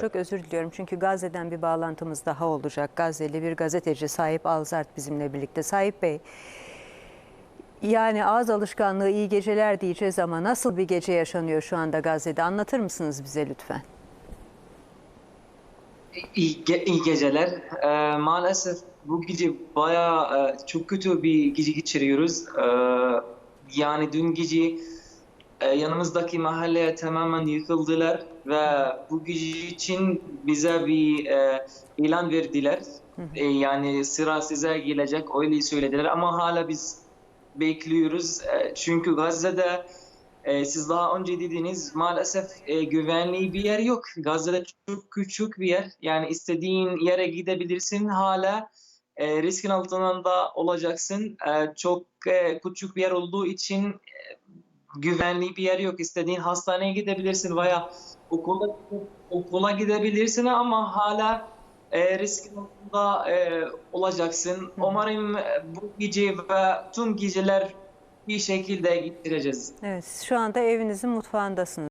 Çok özür diliyorum çünkü Gazze'den bir bağlantımız daha olacak. Gazze'li bir gazeteci Sahip Alzart bizimle birlikte. Sahip Bey, yani ağız alışkanlığı iyi geceler diyeceğiz ama nasıl bir gece yaşanıyor şu anda Gazze'de anlatır mısınız bize lütfen? İyi, ge- iyi geceler. Ee, maalesef bu gece bayağı e, çok kötü bir gece geçiriyoruz. Ee, yani dün gece e, yanımızdaki mahalleye tamamen yıkıldılar ve bu gece için bize bir e, ilan verdiler. E, yani sıra size gelecek öyle söylediler ama hala biz bekliyoruz. E, çünkü Gazze'de e, siz daha önce dediniz maalesef e, güvenli bir yer yok. Gazze'de çok küçük bir yer. Yani istediğin yere gidebilirsin hala e, riskin altında olacaksın. E, çok e, küçük bir yer olduğu için e, güvenli bir yer yok. İstediğin hastaneye gidebilirsin veya okula okula gidebilirsin ama hala e, riskin altında e, olacaksın. Umarım e, bu gece ve tüm geceler bir şekilde geçireceğiz. Evet, şu anda evinizin mutfağındasınız.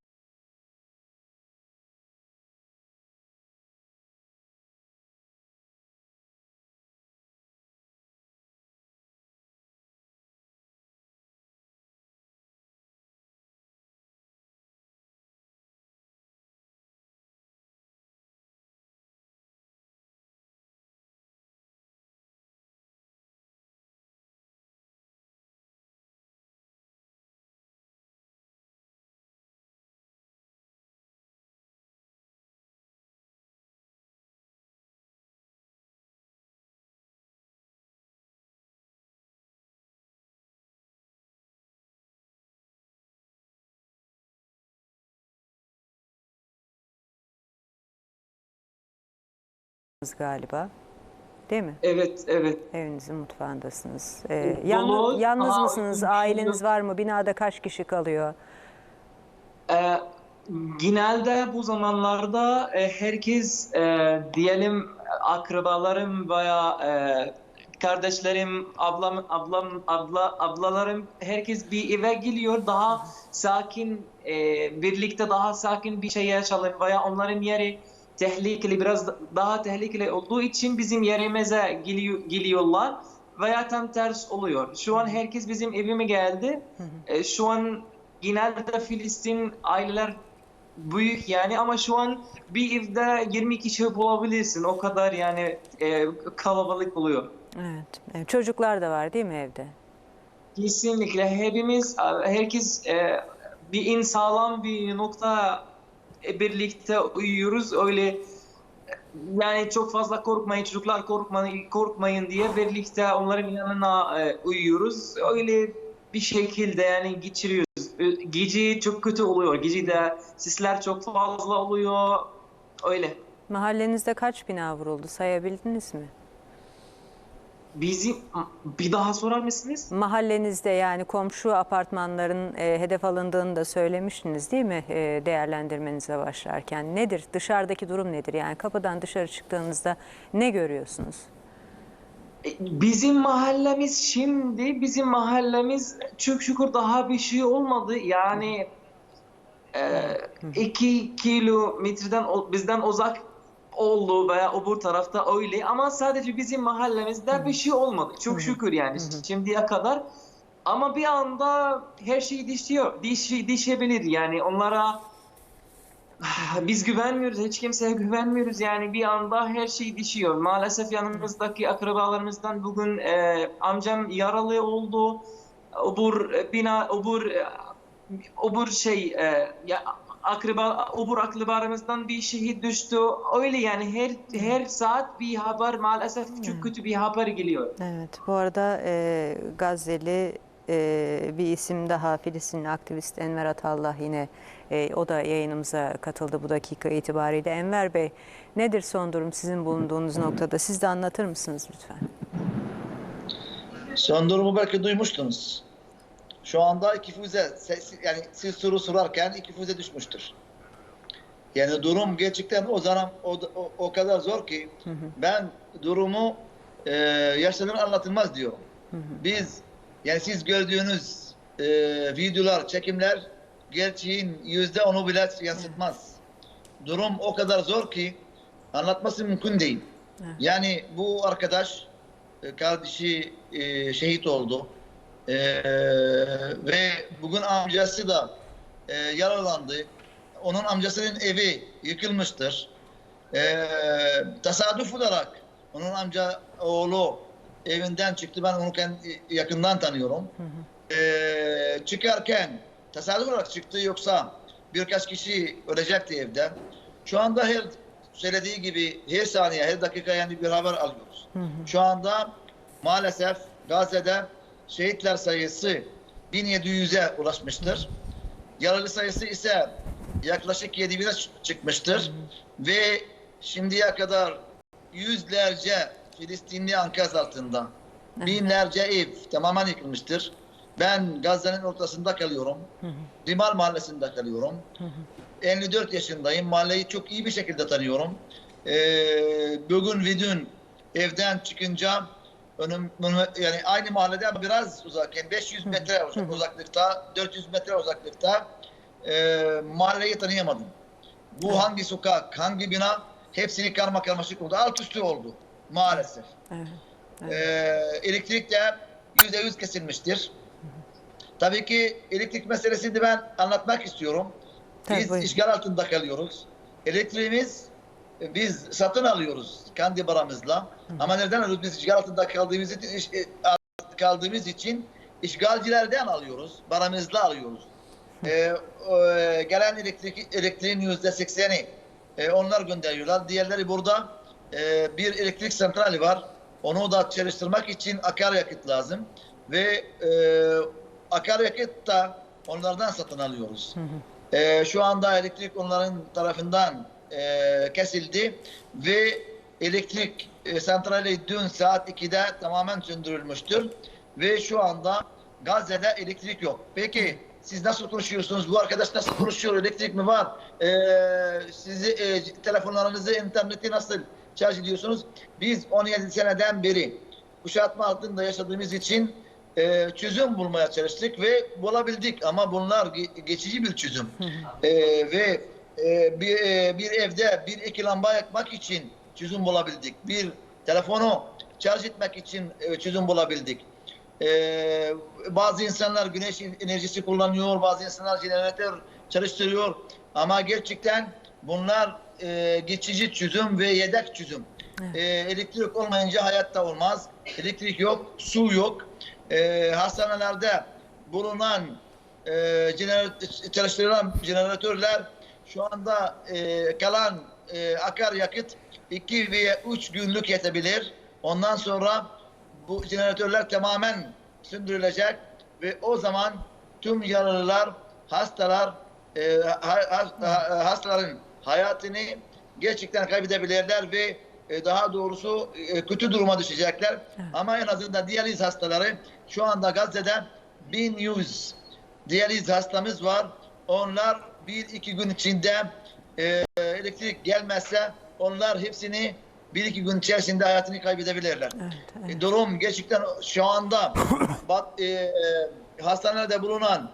Galiba. Değil mi? Evet, evet. Evinizin mutfağındasınız. Ee, Dolu, yalnız, yalnız ama mısınız? Aileniz var mı? Binada kaç kişi kalıyor? Ee, genelde bu zamanlarda e, herkes e, diyelim akrabalarım veya e, kardeşlerim, ablam, ablam, abla, ablalarım herkes bir eve geliyor daha sakin e, birlikte daha sakin bir şey yaşayalım veya onların yeri tehlikeli biraz daha tehlikeli olduğu için bizim yerimize geliyor, geliyorlar veya tam ters oluyor. Şu an herkes bizim evime geldi. E, şu an genelde Filistin aileler büyük yani ama şu an bir evde 20 kişi bulabilirsin. O kadar yani e, kalabalık oluyor. Evet. evet. Çocuklar da var değil mi evde? Kesinlikle hepimiz, herkes e, bir in sağlam bir nokta e, birlikte uyuyoruz. Öyle yani çok fazla korkmayın çocuklar korkmayın, korkmayın diye birlikte onların yanına e, uyuyoruz. Öyle bir şekilde yani geçiriyoruz. E, Gece çok kötü oluyor. Gece de sisler çok fazla oluyor. Öyle. Mahallenizde kaç bina vuruldu? Sayabildiniz mi? Bizim bir daha sorar mısınız? Mahallenizde yani komşu apartmanların e, hedef alındığını da söylemiştiniz değil mi e, değerlendirmenize başlarken? Nedir? Dışarıdaki durum nedir? Yani kapıdan dışarı çıktığınızda ne görüyorsunuz? Bizim mahallemiz şimdi bizim mahallemiz çok şükür daha bir şey olmadı. Yani e, iki kilometreden bizden uzak oldu veya öbür tarafta öyle ama sadece bizim mahallemizde bir şey olmadı. Çok şükür yani şimdiye kadar. Ama bir anda her şey değişiyor. Değiş, değişebilir yani onlara biz güvenmiyoruz, hiç kimseye güvenmiyoruz. Yani bir anda her şey değişiyor. Maalesef yanımızdaki akrabalarımızdan bugün e, amcam yaralı oldu. Obur bina, obur, e, obur şey, e, ya, akraba, obur akrabalarımızdan bir şehit düştü. Öyle yani her her saat bir haber maalesef çok kötü bir haber geliyor. Evet, bu arada e, Gazze'li e, bir isim daha Filistinli aktivist Enver Atallah yine e, o da yayınımıza katıldı bu dakika itibariyle. Enver Bey nedir son durum sizin bulunduğunuz noktada? Siz de anlatır mısınız lütfen? Son durumu belki duymuştunuz. Şu anda iki füze, ses- yani siz soru sorarken iki füze düşmüştür. Yani durum gerçekten o zaman o, o, o kadar zor ki ben durumu e, yaşanır anlatılmaz diyorum. Biz yani siz gördüğünüz e, videolar, çekimler gerçeğin yüzde onu bile yansıtmaz. durum o kadar zor ki anlatması mümkün değil. Evet. Yani bu arkadaş e, kardeşi e, şehit oldu. E, ve bugün amcası da e, yaralandı. Onun amcasının evi yıkılmıştır. E, tesadüf olarak onun amca oğlu evinden çıktı. Ben onu kendi, yakından tanıyorum. E, çıkarken tesadüf olarak çıktı yoksa birkaç kişi ölecekti evde. Şu anda her söylediği gibi her saniye, her dakika yani bir haber alıyoruz. Şu anda maalesef Gazze'de şehitler sayısı 1700'e ulaşmıştır. Yaralı sayısı ise yaklaşık 7000'e ç- çıkmıştır. Ve şimdiye kadar yüzlerce Filistinli enkaz altında. Binlerce ev tamamen yıkılmıştır. Ben Gazze'nin ortasında kalıyorum. Rimal mahallesinde kalıyorum. 54 yaşındayım. Mahalleyi çok iyi bir şekilde tanıyorum. Ee, bugün ve dün evden çıkınca önüm, önüme- yani aynı mahallede ama biraz uzak. Yani 500 metre uzak- uzaklıkta, 400 metre uzaklıkta e, mahalleyi tanıyamadım. Bu hangi sokak, hangi bina hepsini karma karmaşık oldu. Alt üstü oldu maalesef. Evet. Ee, elektrik de yüzde yüz kesilmiştir. Tabii ki elektrik meselesini de ben anlatmak istiyorum. Tabii, Biz buyurun. işgal altında kalıyoruz. Elektriğimiz e, biz satın alıyoruz kendi paramızla. Ama nereden alıyoruz? Biz işgal altında kaldığımız için, iş- e, kaldığımız için işgalcilerden alıyoruz. Paramızla alıyoruz. Ee, e, gelen elektrik, elektriğin yüzde sekseni e, onlar gönderiyorlar. Diğerleri burada e, bir elektrik santrali var. Onu da çalıştırmak için akaryakıt lazım. Ve e, akaryakıt da onlardan satın alıyoruz. E, şu anda elektrik onların tarafından e, kesildi ve elektrik e, santrali dün saat 2'de tamamen söndürülmüştür. Ve şu anda Gazze'de elektrik yok. Peki siz nasıl konuşuyorsunuz? Bu arkadaş nasıl konuşuyor? Elektrik mi var? E, sizi e, telefonlarınızı, interneti nasıl şarj ediyorsunuz? Biz 17 seneden beri kuşatma altında yaşadığımız için e, çözüm bulmaya çalıştık ve bulabildik ama bunlar ge- geçici bir çözüm. E, ve e, bir, e, bir evde bir iki lamba yakmak için çözüm bulabildik. Bir telefonu şarj etmek için e, çözüm bulabildik. E, bazı insanlar güneş enerjisi kullanıyor, bazı insanlar jeneratör çalıştırıyor ama gerçekten bunlar e, geçici çözüm ve yedek çözüm. E, elektrik olmayınca hayatta olmaz. Elektrik yok, su yok. E, hastanelerde bulunan e, jenerat- çalıştırılan jeneratörler şu anda e, kalan e, akaryakıt 2 veya 3 günlük yetebilir. Ondan sonra bu jeneratörler tamamen söndürülecek ve o zaman tüm yaralılar, hastalar, e, ha- ha- hastaların hayatını gerçekten kaybedebilirler ve e, daha doğrusu e, kötü duruma düşecekler. Ama en azından diyaliz hastaları şu anda Gazze'de 1100 diyaliz hastamız var. Onlar bir iki gün içinde e, elektrik gelmezse onlar hepsini bir iki gün içerisinde hayatını kaybedebilirler. Evet, evet. E, Durum gerçekten şu anda bak, e, e, hastanede bulunan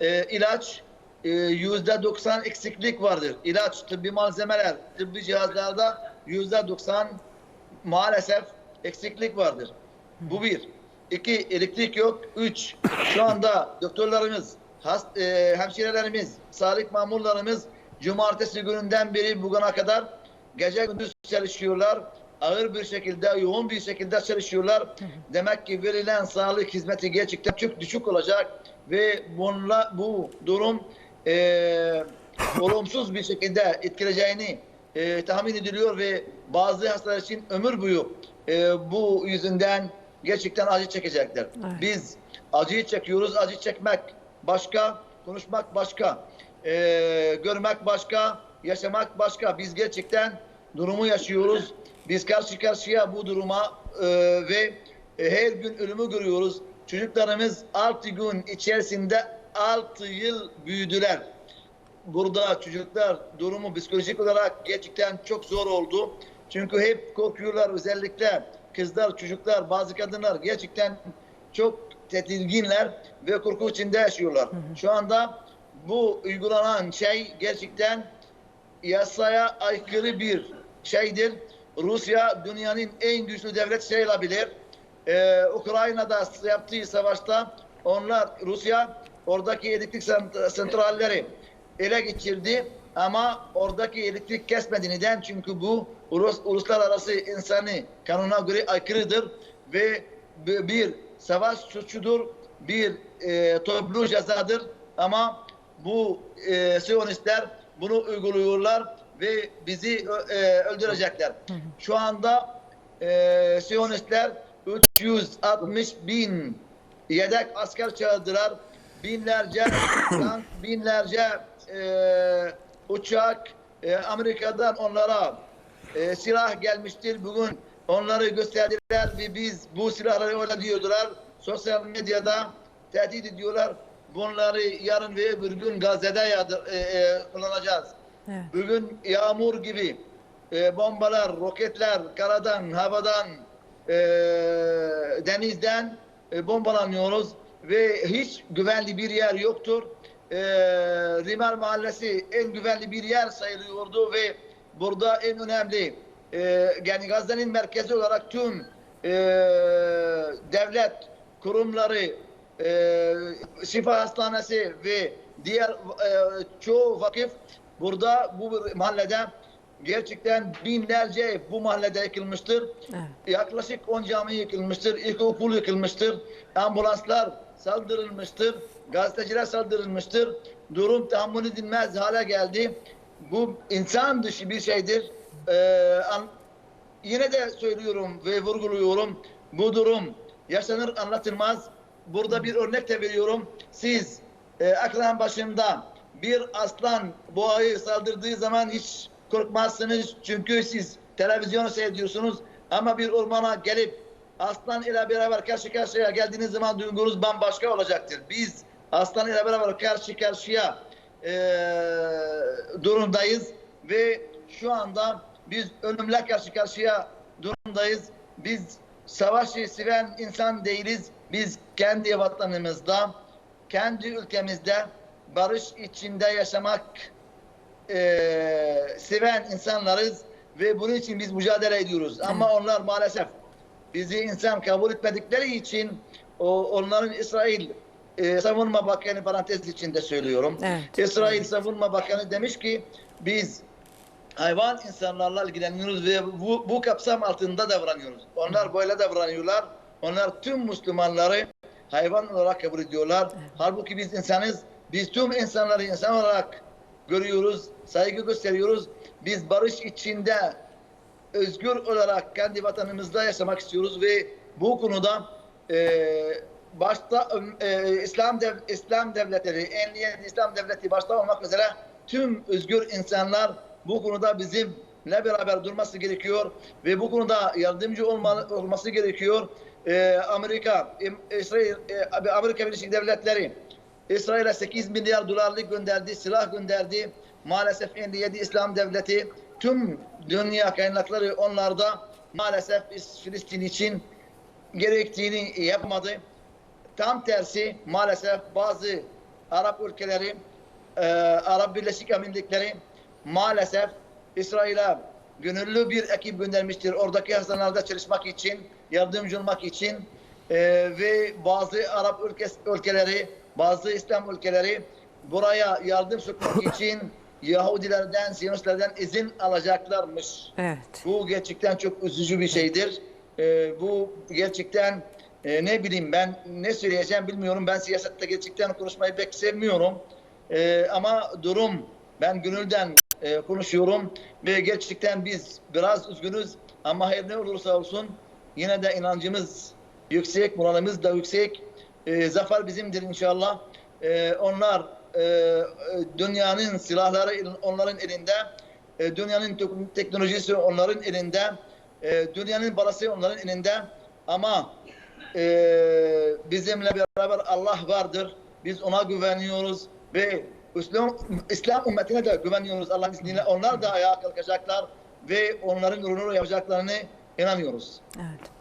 e, ilaç e, yüzde 90 eksiklik vardır. İlaç, tıbbi malzemeler, tıbbi cihazlarda yüzde 90 maalesef eksiklik vardır. Bu bir. İki, elektrik yok. Üç, şu anda doktorlarımız, hast, e, hemşirelerimiz, sağlık mamurlarımız cumartesi gününden beri bugüne kadar gece gündüz çalışıyorlar. Ağır bir şekilde, yoğun bir şekilde çalışıyorlar. Demek ki verilen sağlık hizmeti gerçekten çok düşük olacak ve bunla, bu durum e, olumsuz bir şekilde etkileyeceğini e, tahmin ediliyor ve bazı hastalar için ömür boyu e, bu yüzünden gerçekten acı çekecekler. Evet. Biz acıyı çekiyoruz. Acı çekmek başka, konuşmak başka, e, görmek başka, yaşamak başka. Biz gerçekten durumu yaşıyoruz. Biz karşı karşıya bu duruma e, ve e, her gün ölümü görüyoruz. Çocuklarımız 6 gün içerisinde 6 yıl büyüdüler burada çocuklar durumu psikolojik olarak gerçekten çok zor oldu. Çünkü hep korkuyorlar özellikle kızlar, çocuklar, bazı kadınlar gerçekten çok tedirginler ve korku içinde yaşıyorlar. Şu anda bu uygulanan şey gerçekten yasaya aykırı bir şeydir. Rusya dünyanın en güçlü devlet sayılabilir. Ee, Ukrayna'da yaptığı savaşta onlar Rusya oradaki elektrik sant- santralleri ele geçirdi ama oradaki elektrik kesmedi. Neden? Çünkü bu ulus, uluslararası insani kanuna göre aykırıdır ve bir savaş suçudur, bir e, toplu cezadır ama bu e, Siyonistler bunu uyguluyorlar ve bizi e, öldürecekler. Şu anda e, Siyonistler 360 bin yedek asker çağırdılar. Binlerce tank, binlerce e, uçak e, Amerika'dan onlara e, silah gelmiştir. Bugün onları gösterdiler ve biz bu silahları öyle diyordular. Sosyal medyada tehdit ediyorlar. Bunları yarın ve öbür gün Gazze'de yadır, e, e, kullanacağız. Evet. Bugün yağmur gibi e, bombalar, roketler karadan, havadan, e, denizden e, bombalanıyoruz ve hiç güvenli bir yer yoktur. E, Rimel Mahallesi en güvenli bir yer sayılıyordu ve burada en önemli e, yani Gazze'nin merkezi olarak tüm e, devlet kurumları e, şifa hastanesi ve diğer e, çoğu vakıf burada bu mahallede gerçekten binlerce ev bu mahallede yıkılmıştır. Evet. Yaklaşık 10 cami yıkılmıştır, ilkokul yıkılmıştır, ambulanslar saldırılmıştır, gazeteciler saldırılmıştır. Durum tahammül edilmez hale geldi. Bu insan dışı bir şeydir. Ee, yine de söylüyorum ve vurguluyorum. Bu durum yaşanır anlatılmaz. Burada bir örnek de veriyorum. Siz e, aklan başında bir aslan boğayı saldırdığı zaman hiç korkmazsınız. Çünkü siz televizyonu seyrediyorsunuz. Ama bir ormana gelip aslan ile beraber karşı karşıya geldiğiniz zaman duygunuz bambaşka olacaktır. Biz aslan ile beraber karşı karşıya e, durumdayız ve şu anda biz ölümle karşı karşıya durumdayız. Biz savaşı seven insan değiliz. Biz kendi vatanımızda, kendi ülkemizde barış içinde yaşamak eee, seven insanlarız ve bunun için biz mücadele ediyoruz. Ama onlar maalesef bizi insan kabul etmedikleri için o onların İsrail eee, Savunma Bakanı parantez içinde söylüyorum. Evet. İsrail Savunma Bakanı demiş ki biz hayvan insanlarla ilgileniyoruz ve bu, bu kapsam altında davranıyoruz. Onlar böyle davranıyorlar. Onlar tüm Müslümanları hayvan olarak kabul ediyorlar. Halbuki biz insanız. Biz tüm insanları insan olarak görüyoruz, saygı gösteriyoruz. Biz barış içinde özgür olarak kendi vatanımızda yaşamak istiyoruz ve bu konuda e, başta e, İslam dev, İslam devletleri, emniyet İslam devleti başta olmak üzere tüm özgür insanlar bu konuda bizimle beraber durması gerekiyor ve bu konuda yardımcı olma, olması gerekiyor. E, Amerika, İsrail, e, Amerika Birleşik Devletleri İsrail'e 8 milyar dolarlık gönderdi, silah gönderdi. Maalesef 57 İslam devleti tüm dünya kaynakları onlarda maalesef Filistin için gerektiğini yapmadı. Tam tersi maalesef bazı Arap ülkeleri, e, Arap Birleşik Emirlikleri maalesef İsrail'e gönüllü bir ekip göndermiştir. Oradaki hastanelerde çalışmak için, yardımcı olmak için E, ve bazı Arap ülkes, ülkeleri, bazı İslam ülkeleri buraya yardım sokmak için Yahudilerden, Siyonistlerden izin alacaklarmış. Evet. Bu gerçekten çok üzücü bir şeydir. Ee, bu gerçekten e, ne bileyim ben ne söyleyeceğim bilmiyorum. Ben siyasette gerçekten konuşmayı pek sevmiyorum. Ee, ama durum ben gönülden e, konuşuyorum ve gerçekten biz biraz üzgünüz ama her ne olursa olsun yine de inancımız yüksek, moralimiz da yüksek. Ee, zafer bizimdir inşallah. Ee, onlar e, e, dünyanın silahları onların elinde. E, dünyanın tek- teknolojisi onların elinde. E, dünyanın parası onların elinde. Ama e, bizimle beraber Allah vardır. Biz ona güveniyoruz ve İslam, İslam ümmetine de güveniyoruz Allah'ın izniyle. Onlar da ayağa kalkacaklar ve onların gururunu yapacaklarını inanıyoruz. Evet.